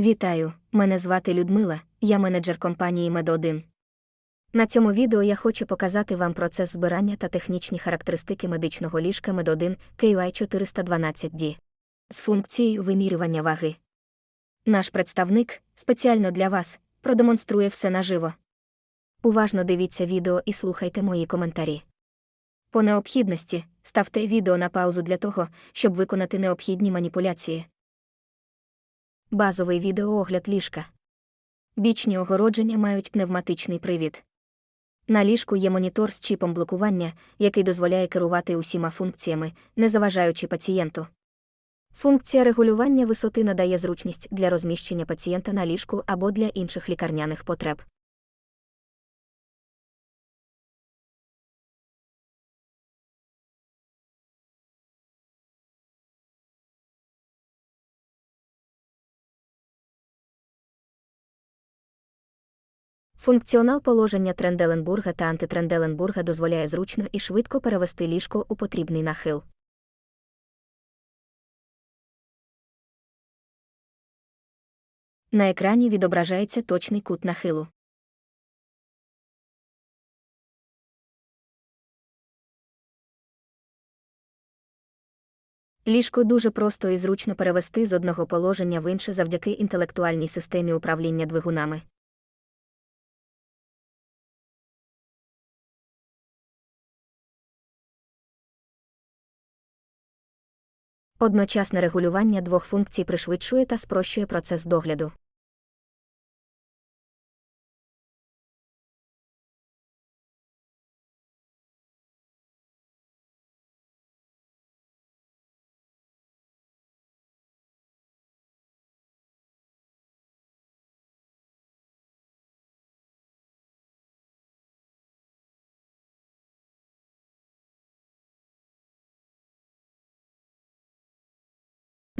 Вітаю, мене звати Людмила, я менеджер компанії Мед1. На цьому відео я хочу показати вам процес збирання та технічні характеристики медичного ліжка Мед1 KUI 412D з функцією вимірювання ваги. Наш представник спеціально для вас продемонструє все наживо. Уважно дивіться відео і слухайте мої коментарі. По необхідності ставте відео на паузу для того, щоб виконати необхідні маніпуляції. Базовий відеоогляд ліжка. Бічні огородження мають пневматичний привід. На ліжку є монітор з чіпом блокування, який дозволяє керувати усіма функціями, не заважаючи пацієнту. Функція регулювання висоти надає зручність для розміщення пацієнта на ліжку або для інших лікарняних потреб. Функціонал положення Тренделенбурга та антитренделенбурга дозволяє зручно і швидко перевести ліжко у потрібний нахил. На екрані відображається точний кут нахилу. Ліжко дуже просто і зручно перевести з одного положення в інше завдяки інтелектуальній системі управління двигунами. Одночасне регулювання двох функцій пришвидшує та спрощує процес догляду.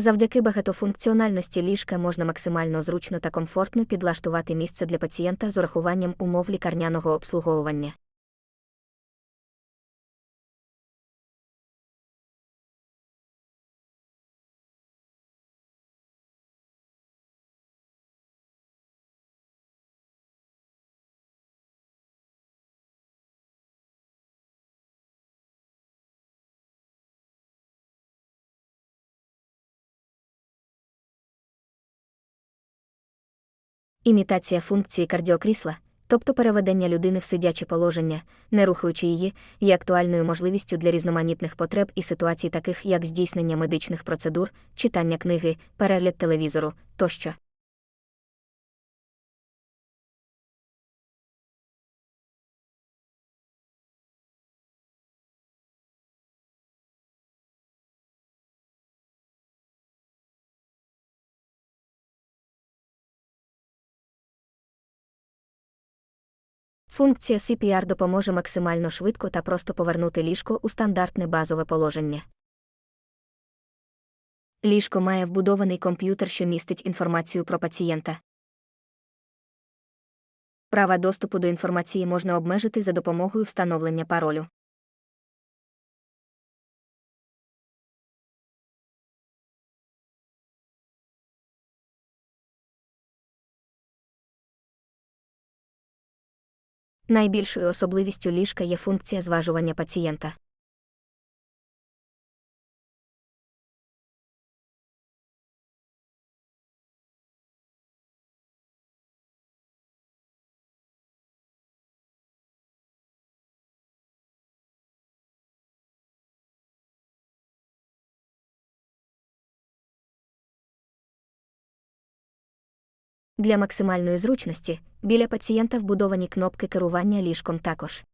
Завдяки багатофункціональності ліжка можна максимально зручно та комфортно підлаштувати місце для пацієнта з урахуванням умов лікарняного обслуговування. Імітація функції кардіокрісла, тобто переведення людини в сидяче положення, не рухаючи її, є актуальною можливістю для різноманітних потреб і ситуацій, таких як здійснення медичних процедур, читання книги, перегляд телевізору тощо. Функція CPR допоможе максимально швидко та просто повернути ліжко у стандартне базове положення. Ліжко має вбудований комп'ютер, що містить інформацію про пацієнта. Права доступу до інформації можна обмежити за допомогою встановлення паролю. Найбільшою особливістю ліжка є функція зважування пацієнта. Для максимальної зручності біля пацієнта вбудовані кнопки керування ліжком також.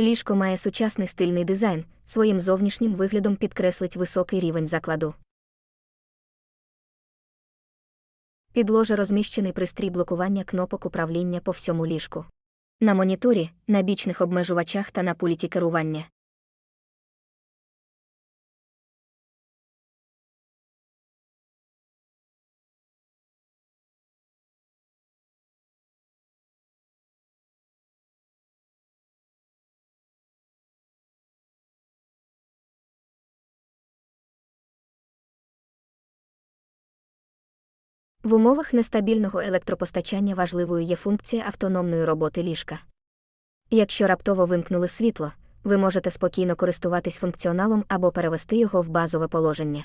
Ліжко має сучасний стильний дизайн, своїм зовнішнім виглядом підкреслить високий рівень закладу. Підложе розміщений пристрій блокування кнопок управління по всьому ліжку. На моніторі, на бічних обмежувачах та на пульті керування. В умовах нестабільного електропостачання важливою є функція автономної роботи ліжка. Якщо раптово вимкнули світло, ви можете спокійно користуватись функціоналом або перевести його в базове положення.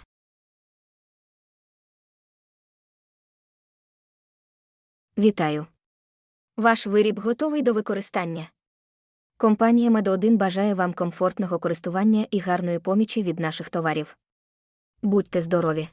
Вітаю! Ваш виріб готовий до використання. Компанія Медо1 бажає вам комфортного користування і гарної помічі від наших товарів. Будьте здорові!